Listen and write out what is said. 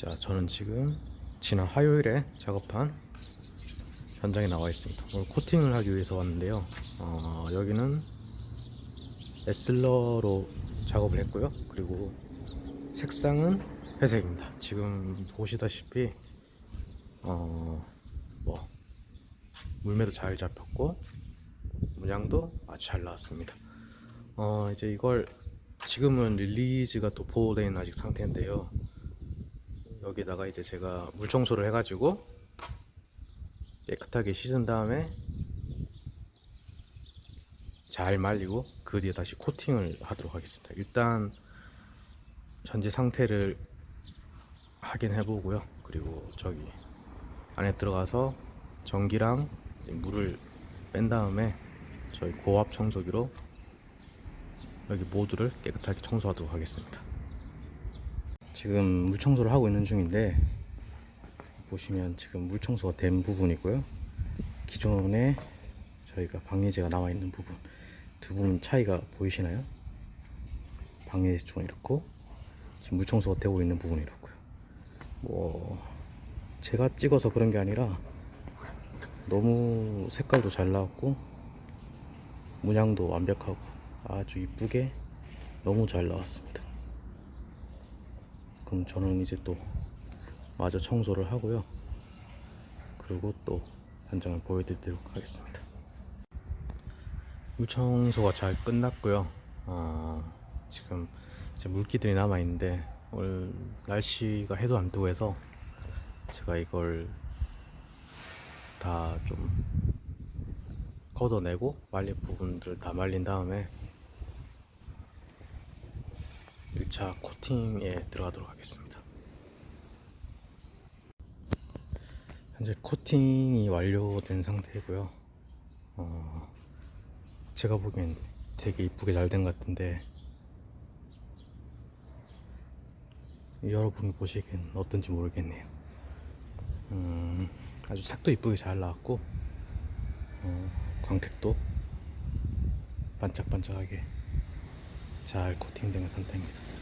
자, 저는 지금 지난 화요일에 작업한 현장에 나와 있습니다. 오늘 코팅을 하기 위해서 왔는데요. 어, 여기는 에슬러로 작업을 했고요. 그리고 색상은 회색입니다. 지금 보시다시피 어, 뭐 물매도 잘 잡혔고 문양도 아주 잘 나왔습니다. 어, 이제 이걸 지금은 릴리즈가 있는 아직 상태인데요. 여기다가 이제 제가 물 청소를 해가지고 깨끗하게 씻은 다음에 잘 말리고 그 뒤에 다시 코팅을 하도록 하겠습니다. 일단 현재 상태를 확인해 보고요. 그리고 저기 안에 들어가서 전기랑 물을 뺀 다음에 저희 고압 청소기로 여기 모두를 깨끗하게 청소하도록 하겠습니다. 지금 물 청소를 하고 있는 중인데 보시면 지금 물 청소가 된 부분이고요. 기존에 저희가 방예제가 나와 있는 부분 두 부분 차이가 보이시나요? 방예제 쪽은 이렇고 지금 물 청소가 되고 있는 부분이 이렇고요. 뭐 제가 찍어서 그런 게 아니라 너무 색깔도 잘 나왔고 문양도 완벽하고 아주 이쁘게 너무 잘 나왔습니다. 그럼 저는 이제 또 마저 청소를 하고요. 그리고 또 현장을 보여드리도록 하겠습니다. 물 청소가 잘 끝났고요. 아, 지금 이제 물기들이 남아 있는데 오늘 날씨가 해도 안 뜨고 해서 제가 이걸 다 좀 걷어내고 말린 부분들 다 말린 다음에 1차 코팅에 들어가도록 하겠습니다. 현재 코팅이 완료된 상태고요. 어, 제가 보기엔 되게 이쁘게 잘 된 것 같은데 여러분이 보시기엔 어떤지 모르겠네요. 음, 아주 색도 이쁘게 잘 나왔고 어, 광택도 반짝반짝하게 잘 코팅된 상태입니다.